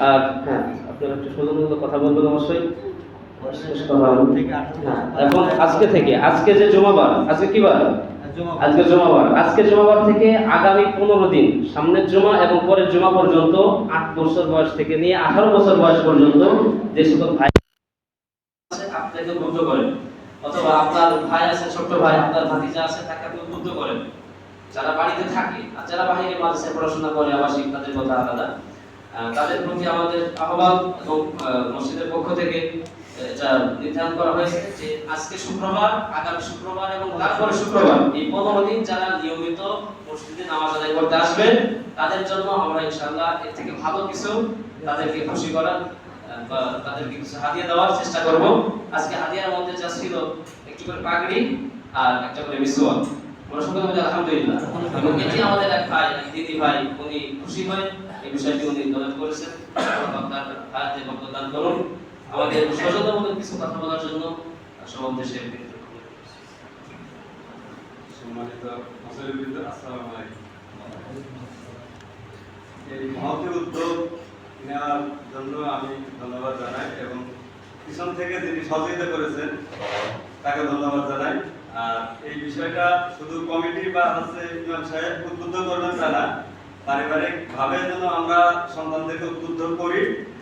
আর হ্যাঁ আপনারা একটু সুন্দর কথা বলবেন অবশ্যই। হ্যাঁ, এখন আজকে থেকে আজকে যে জমাবার আজকে কি বার আজকে জমাবার। আজকে জমাবার থেকে আগামী পনেরো দিন, সামনের জমা এবং পরের জমা পর্যন্ত আট বছর বয়স থেকে নিয়ে আঠারো বছর বয়স পর্যন্ত যে সকল ভাই আপনাকে উদ্বুদ্ধ করেন। অথবা আপনার ভাই আছে ছোট ভাই, আপনার ভাতিজা আছে, তাকে আপনি উদ্বুদ্ধ করেন। যারা বাড়িতে থাকে আর যারা বাইরে মাদ্রাসায় পড়াশোনা করে, আবাসিক, তাদের কথা আলাদা। তাদের প্রতি আমাদের আহ্বান এবং মসজিদের পক্ষ থেকে নির্ধারণ করা হয়েছে যে আজকে শুক্রবার, আগামী শুক্রবার এবং তারপরে শুক্রবার এই পনেরো দিন যারা নিয়মিত মসজিদে নামাজ আদায় করতে আসবেন, তাদের জন্য আমরা এর থেকে ভালো কিছু তাদেরকে খুশি করার বা তাদেরকে কিছু দেওয়ার চেষ্টা করব। আজকে মধ্যে যা ছিল একটু করে পাগড়ি আর একটা করে আলহামদুলিল্লাহ। এবং এটি আমাদের এক ভাই দিদি ভাই, উনি খুশি হয়ে এই বিষয়টি উনি করেছেন। দান করুন। আমাদের সচেতন মতো কিছু কথা বলার জন্য উদ্দেশ্যে সম্মানিত এই মহতি উদ্যোগ নেওয়ার জন্য আমি ধন্যবাদ জানাই এবং পিছন থেকে যিনি সহযোগিতা করেছেন, তাকে ধন্যবাদ জানাই। আর এই বিষয়টা শুধু কমিটি বা হচ্ছে ইমাম সাহেব উদ্বুদ্ধ করবেন তা না পারিবারিক ভাবে যেন আমরা সন্তানদেরকে উদ্বুদ্ধ করি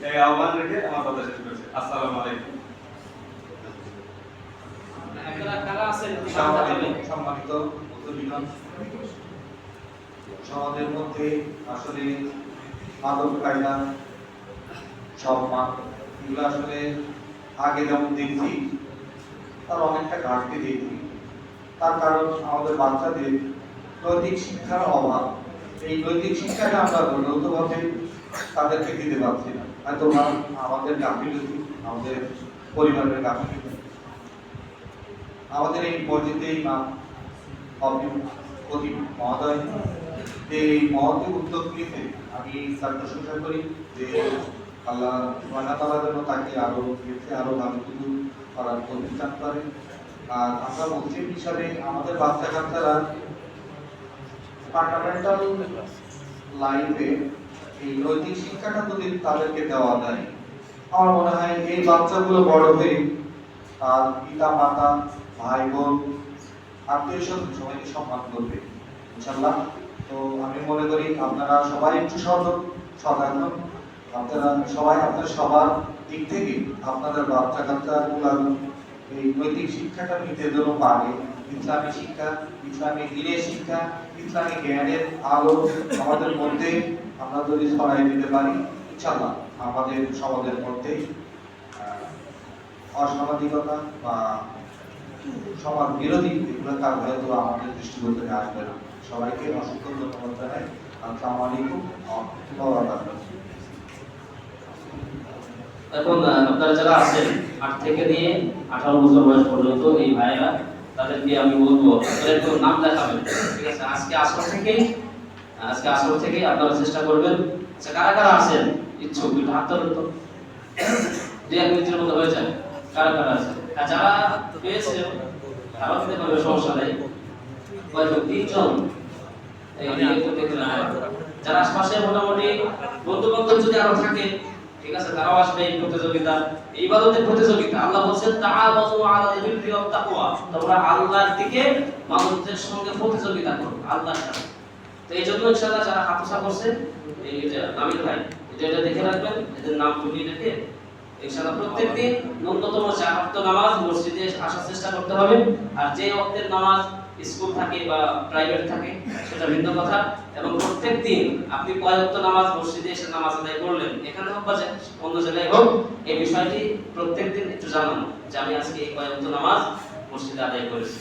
এই আহ্বান রেখে আমার কথা শেষ করছি। আসসালামু আলাইকুম। সম্মানিত সমাজের মধ্যে আসলে কায়দা সম্মান এগুলো আসলে আগে যেমন দেখছি তার অনেকটা ঘাটতি দেখছি। তার কারণ আমাদের বাচ্চাদের নৈতিক শিক্ষার অভাব। এই নৈতিক শিক্ষাটা আমরা যৌথভাবে তাদেরকে দিতে পারছি না। হয়তো আমাদের গাফিলতি, আমাদের পরিবারের গাফিলতি। আমাদের এই মসজিদে ইমাম অতি মহোদয়, যে এই মহতি উদ্যোগ নিতে আমি তার প্রশংসা করি যে আল্লাহ যেন তাকে আরও গেছে আরও ভালো কিছু করার প্রতিষ্ঠান করে। আর আমরা মুসলিম হিসাবে আমাদের বাচ্চা কাচ্চারা ফান্ডামেন্টাল লাইফে এই নৈতিক শিক্ষাটা যদি তাদেরকে দেওয়া যায়, আমার মনে হয় এই বাচ্চাগুলো বড় হয়ে তার পিতা, মাতা, ভাই, বোন, আত্মীয় স্বজন সবাইকে সম্মান করবে ইনশাল্লাহ তো আমি মনে করি আপনারা সবাই একটু সতর্ক সতর্ক আপনারা সবাই, আপনার সবার দিক থেকে আপনাদের বাচ্চা কাচ্চা এই নৈতিক শিক্ষাটা নিতে যেন পারে। ইসলামী শিক্ষা, ইসলামী দিনের শিক্ষা, ইসলামী জ্ঞানের আলো আমাদের মধ্যে আমরা যদি ছড়াই দিতে পারি। ইনশাল্লাহ আমাদের সমাজের মধ্যে অসামাজিকতা বা সমাজ বিরোধী এগুলো কাজ হয়তো আমাদের দৃষ্টিগোচরে আসবে না। সবাইকে অসংখ্য ধন্যবাদ জানাই। আসসালামু আলাইকুম। এখন আপনারা যারা আছেন, আট থেকে নিয়ে আঠারো বছর বয়স পর্যন্ত এই ভাইয়েরা তাদেরকে আমি বলব আপনারা একটু নাম দেখাবেন ঠিক আছে আজকে আসর থেকেই আজকে আসর থেকে আপনারা চেষ্টা করবেন আচ্ছা কারা কারা আছেন ইচ্ছুক একটু হাত তোলেন তো দুই এক মিনিটের মতো হয়ে যায় কারা কারা আছে আর যারা পেয়েছে তারাও দিতে পারবে সমস্যা নেই হয়তো তিনজন যারা আশপাশে মোটামুটি বন্ধু বান্ধব যদি আরও থাকে ঠিক আছে? তারাও আসবে এই প্রতিযোগিতা এই ইবাদতের প্রতিযোগিতা। আল্লাহ বলছেন তাআওয়াযু আলাল বিররি ওয়াত তাকওয়া তোমরা আল্লাহর দিকে মানুষদের সঙ্গে প্রতিযোগিতা করো, আল্লাহর সাথে। তো এই জন্য ইনশাআল্লাহ যারা হাতসা করছে এই যে নামিল ভাই, এটা দেখে রাখবেন, এদের নাম তুমি রেখে ইনশাআল্লাহ প্রত্যেকদিন ন্যূনতম চার নামাজ মসজিদে আসার চেষ্টা করতে হবে। আর যে নামাজ স্কুল থাকে বা প্রাইভেট থাকে, সেটা ভিন্ন কথা। এবং প্রত্যেক দিন আপনি কয় ওয়াক্ত নামাজ মসজিদে এসে নামাজ আদায় করলেন, এখানে হোক বা অন্য জায়গায় হোক, এই বিষয়টি প্রত্যেক দিন একটু জানানো যে আমি আজকে এই কয় ওয়াক্ত নামাজ মসজিদে আদায় করেছি?